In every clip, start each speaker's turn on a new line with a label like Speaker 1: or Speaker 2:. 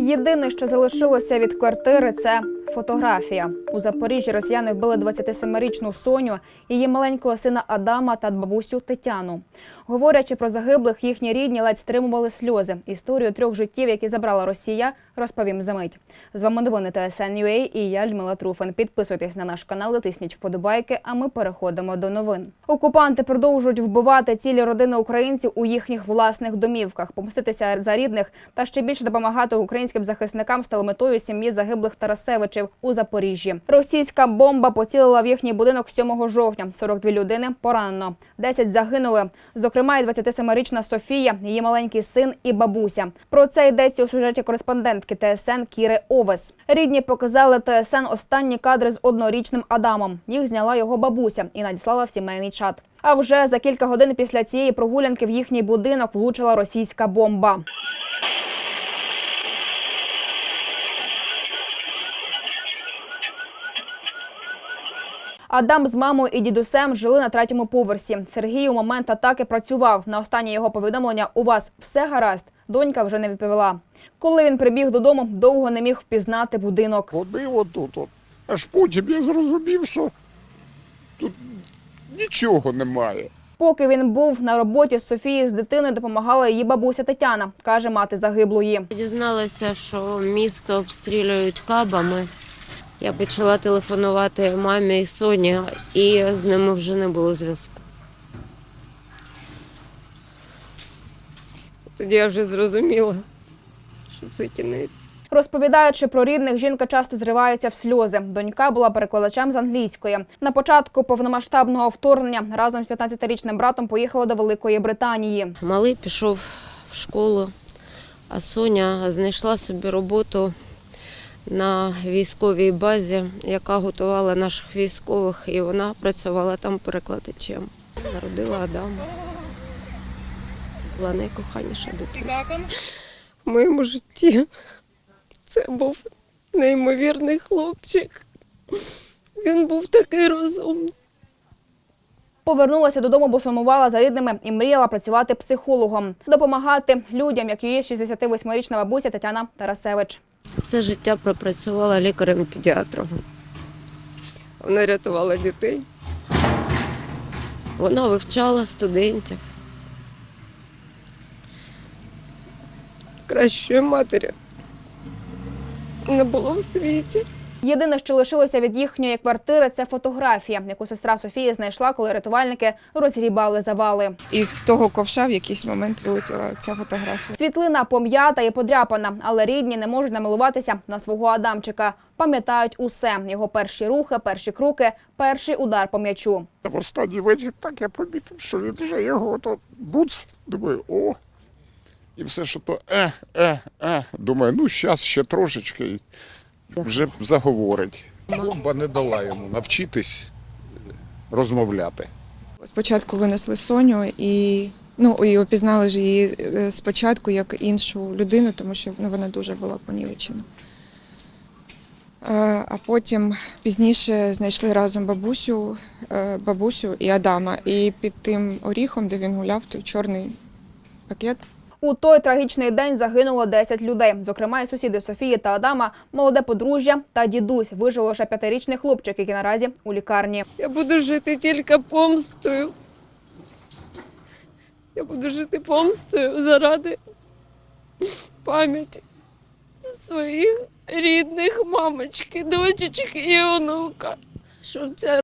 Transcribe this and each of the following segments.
Speaker 1: Єдине, що залишилося від квартири, це фотографія. У Запоріжжі росіяни вбили 27-річну Соню, її маленького сина Адама та бабусю Тетяну. Говорячи про загиблих, їхні рідні ледь стримували сльози. Історію трьох життів, які забрала Росія, розповім за мить. З вами новини ТСН.UA і я Людмила Труфан. Підписуйтесь на наш канал, тисніть вподобайки. А ми переходимо до новин. Окупанти продовжують вбивати цілі родини українців у їхніх власних домівках, помститися за рідних та ще більше допомагати українським захисникам стало метою сім'ї загиблих Тарасевичів у Запоріжжі. Російська бомба поцілила в їхній будинок 7 жовтня. 42 людини поранено. 10 загинули. Зокрема, і 27-річна Софія, її маленький син і бабуся. Про це йдеться у сюжеті кореспондентки ТСН Кіри Овес. Рідні показали ТСН останні кадри з однорічним Адамом. Їх зняла його бабуся і надіслала в сімейний чат. А вже за кілька годин після цієї прогулянки в їхній будинок влучила російська бомба. Адам з мамою і дідусем жили на третьому поверсі. Сергій у момент атаки працював. На останнє його повідомлення у вас все гаразд. Донька вже не відповіла. Коли він прибіг додому, довго не міг впізнати будинок.
Speaker 2: Ходив отут. От. Аж потім я зрозумів, що тут нічого немає.
Speaker 1: Поки він був на роботі з Софією з дитиною, допомагала її бабуся Тетяна, каже мати загиблої.
Speaker 3: Дізналася, що місто обстрілюють кабами. Я почала телефонувати мамі і Соні, і з ними вже не було зв'язку. Тоді я вже зрозуміла, що це кінець.
Speaker 1: Розповідаючи про рідних, жінка часто зривається в сльози. Донька була перекладачем з англійської. На початку повномасштабного вторгнення разом з 15-річним братом поїхала до Великої Британії.
Speaker 3: Малий пішов в школу, а Соня знайшла собі роботу на військовій базі, яка готувала наших військових, і вона працювала там перекладачем. Народила Адама. Це була найкоханіша дитина. В моєму житті це був неймовірний хлопчик. Він був такий розумний.
Speaker 1: Повернулася додому, бо сумувала за рідними і мріяла працювати психологом, допомагати людям, як її 68-річна бабуся Тетяна Тарасевич.
Speaker 3: Все життя пропрацювала лікарем-педіатром. Вона рятувала дітей. Вона вивчала студентів. Кращої матері не було в світі.
Speaker 1: Єдине, що лишилося від їхньої квартири, це фотографія, яку сестра Софії знайшла, коли рятувальники розгрібали завали.
Speaker 4: І з того ковша в якийсь момент вилетіла ця фотографія.
Speaker 1: Світлина пом'ята і подряпана, але рідні не можуть намилуватися на свого Адамчика. Пам'ятають усе: його перші рухи, перші кроки, перший удар по м'ячу.
Speaker 2: В останній вечір так я помітив, що він вже його то буц. Думаю, о. І все, що то е, е, е. Думаю, ну зараз ще трошечки вже заговорить. Бомба не дала йому навчитись розмовляти.
Speaker 4: Спочатку винесли Соню і ну і опізнали ж її е, спочатку як іншу людину, тому що ну, вона дуже була понівечена. Е, А потім пізніше знайшли разом бабусю, е, бабусю і Адама. І під тим оріхом, де він гуляв, той чорний пакет.
Speaker 1: У той трагічний день загинуло 10 людей, зокрема і сусіди Софії та Адама, молоде подружжя та дідусь. Вижив лише п'ятирічний хлопчик, який наразі у лікарні.
Speaker 3: Я буду жити тільки помстою. Я буду жити помстою заради пам'яті своїх рідних мамочки, дочечки і онука, щоб ця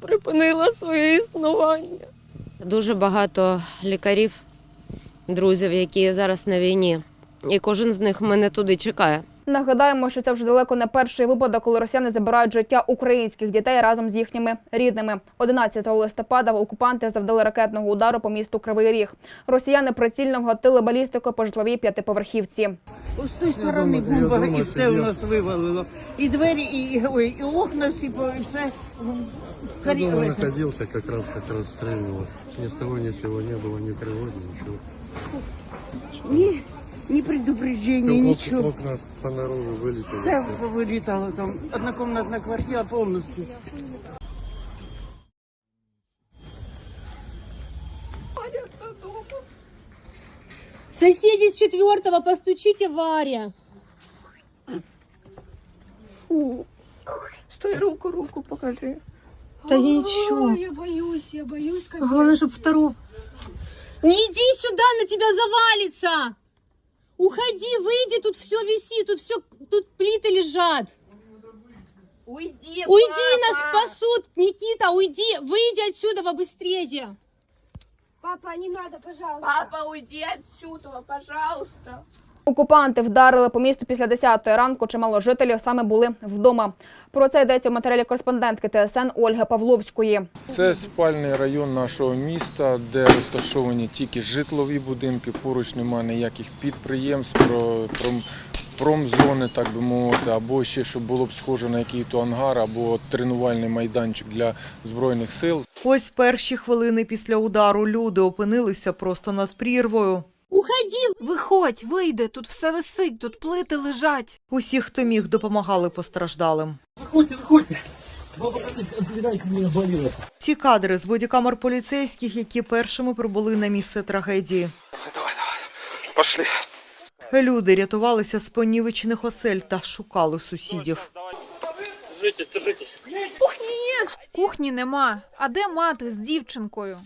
Speaker 3: припинила своє існування. Дуже багато лікарів, друзів, які зараз на війні, і кожен з них мене туди чекає.
Speaker 1: Нагадаємо, що це вже далеко не перший випадок, коли росіяни забирають життя українських дітей разом з їхніми рідними. 11 листопада окупанти завдали ракетного удару по місту Кривий Ріг. Росіяни прицільно вгатили балістику по житловій п'ятиповерхівці.
Speaker 5: Ось з тої сторони бомба і все у нас вивалило. І двері, і, і, ой, і окна всі, по- і все.
Speaker 6: Я дома
Speaker 5: ой,
Speaker 6: находился, как раз как расстреливал. Того с сего не было, ни тревоги, ничего.
Speaker 5: Ні, ні предупреждення,
Speaker 6: Ок-
Speaker 5: нічого.
Speaker 6: Окна понаружи вылетели.
Speaker 5: Все вилітало там. Однокомнатна квартира повністю.
Speaker 7: Соседи с четвертого, постучите Варя. могу. Стой, руку, руку покажи.
Speaker 8: Да ничего.
Speaker 7: Я боюсь, я боюсь. Как
Speaker 8: Главное, чтобы второго... не иди сюда, на тебя завалится! Уходи, выйди, тут все висит, тут все, тут плиты лежат.
Speaker 7: Уйди,
Speaker 8: Уйди, нас спасут, Никита, уйди, выйди отсюда побыстрее.
Speaker 7: Папа, не надо, пожалуйста. Папа, уйди отсюда, пожалуйста.
Speaker 1: Окупанти вдарили по місту після 10-ї ранку. Чимало жителів саме були вдома. Про це йдеться в матеріалі кореспондентки ТСН Ольги Павловської.
Speaker 9: Це спальний район нашого міста, де розташовані тільки житлові будинки. Поруч немає ніяких підприємств, про, пром, промзони, так би мовити, або ще щоб було б схоже на який-то ангар, або тренувальний майданчик для збройних сил.
Speaker 10: Ось перші хвилини після удару люди опинилися просто над прірвою.
Speaker 8: Уходи,
Speaker 11: Виходь, вийди, тут все висить, тут плити лежать.
Speaker 10: Усі, хто міг, допомагали постраждалим.
Speaker 6: Меня, болело.
Speaker 10: Ці кадри з бодікамер поліцейських, які першими прибули на місце трагедії.
Speaker 2: Пошли.
Speaker 10: Люди рятувалися з понівечених осель та шукали сусідів.
Speaker 6: Держитесь, держитесь.
Speaker 11: Кухні нема. А де мати з дівчинкою?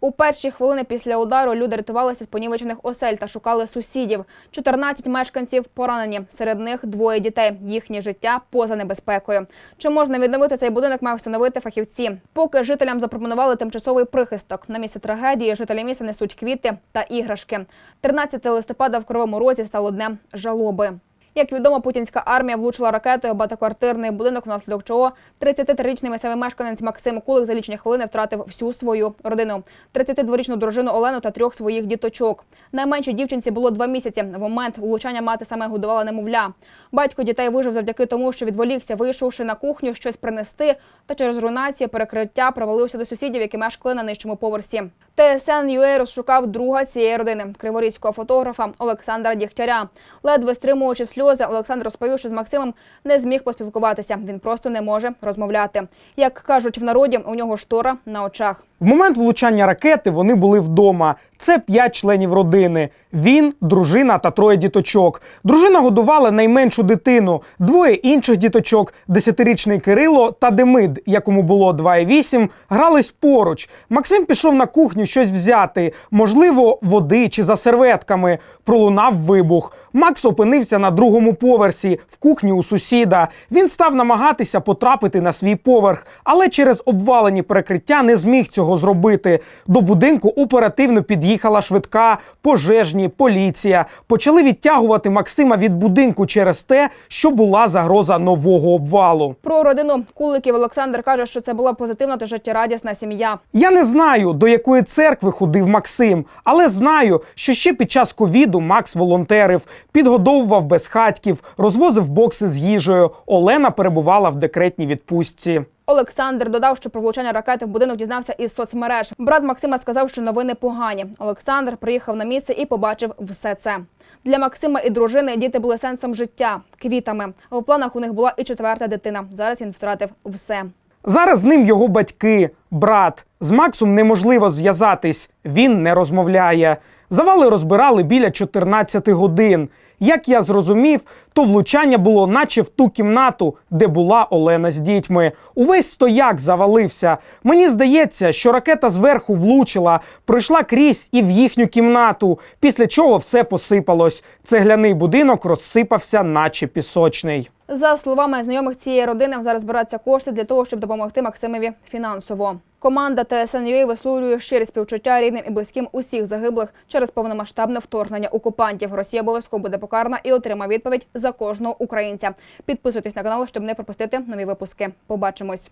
Speaker 1: У перші хвилини після удару люди рятувалися з понівечених осель та шукали сусідів. 14 мешканців поранені. Серед них двоє дітей. Їхнє життя поза небезпекою. Чи можна відновити цей будинок, мають встановити фахівці. Поки жителям запропонували тимчасовий прихисток. На місце трагедії жителі міста несуть квіти та іграшки. 13 листопада в Кривому Розі стало днем жалоби. Як відомо, путінська армія влучила ракетою багатоквартирний будинок, внаслідок чого 33-річний місцевий мешканець Максим Кулик за лічені хвилини втратив всю свою родину, 32-річну дружину Олену та трьох своїх діточок. Найменшій дівчинці було два місяці. В момент влучання мати саме годувала немовля. Батько дітей вижив завдяки тому, що відволікся, вийшовши на кухню щось принести, та через руйнацію перекриття провалився до сусідів, які мешкали на нижчому поверсі. ТСН ЮЕ розшукав друга цієї родини криворізького фотографа Олександра Дігтяря. Ледве стримуючи сльози, Олександр розповів, що з Максимом не зміг поспілкуватися. Він просто не може розмовляти. Як кажуть в народі, у нього штора на очах.
Speaker 12: В момент влучання ракети вони були вдома. Це п'ять членів родини. Він, дружина та троє діточок. Дружина годувала найменшу дитину. Двоє інших діточок, десятирічний Кирило та Демид, якому було 2,8, грались поруч. Максим пішов на кухню щось взяти, можливо, води чи за серветками. Пролунав вибух. Макс опинився на другому поверсі в кухні у сусіда. Він став намагатися потрапити на свій поверх, але через обвалені перекриття не зміг цього зробити. До будинку оперативно під'їхала швидка, пожежні, поліція. Почали відтягувати Максима від будинку через те, що була загроза нового обвалу.
Speaker 1: Про родину Куликів Олександр каже, що це була позитивна та життєрадісна сім'я.
Speaker 12: Я не знаю, до якої церкви ходив Максим, але знаю, що ще під час ковіду Макс волонтерив, підгодовував безхатьків, розвозив бокси з їжею. Олена перебувала в декретній відпустці.
Speaker 1: Олександр додав, що про влучання ракети в будинок дізнався із соцмереж. Брат Максима сказав, що новини погані. Олександр приїхав на місце і побачив все це. Для Максима і дружини діти були сенсом життя, квітами. А у планах у них була і четверта дитина. Зараз він втратив все.
Speaker 12: Зараз з ним його батьки, брат. З Максом неможливо зв'язатись. Він не розмовляє. Завали розбирали біля 14 годин. Як я зрозумів, то влучання було наче в ту кімнату, де була Олена з дітьми. Увесь стояк завалився. Мені здається, що ракета зверху влучила, пройшла крізь і в їхню кімнату, після чого все посипалось. Цегляний будинок розсипався, наче пісочний.
Speaker 1: За словами знайомих цієї родини, зараз збираються кошти для того, щоб допомогти Максимові фінансово. Команда ТСНЮА висловлює щирі співчуття рідним і близьким усіх загиблих через повномасштабне вторгнення окупантів. Росія обов'язково буде покарана і отримає відповідь за кожного українця. Підписуйтесь на канал, щоб не пропустити нові випуски. Побачимось.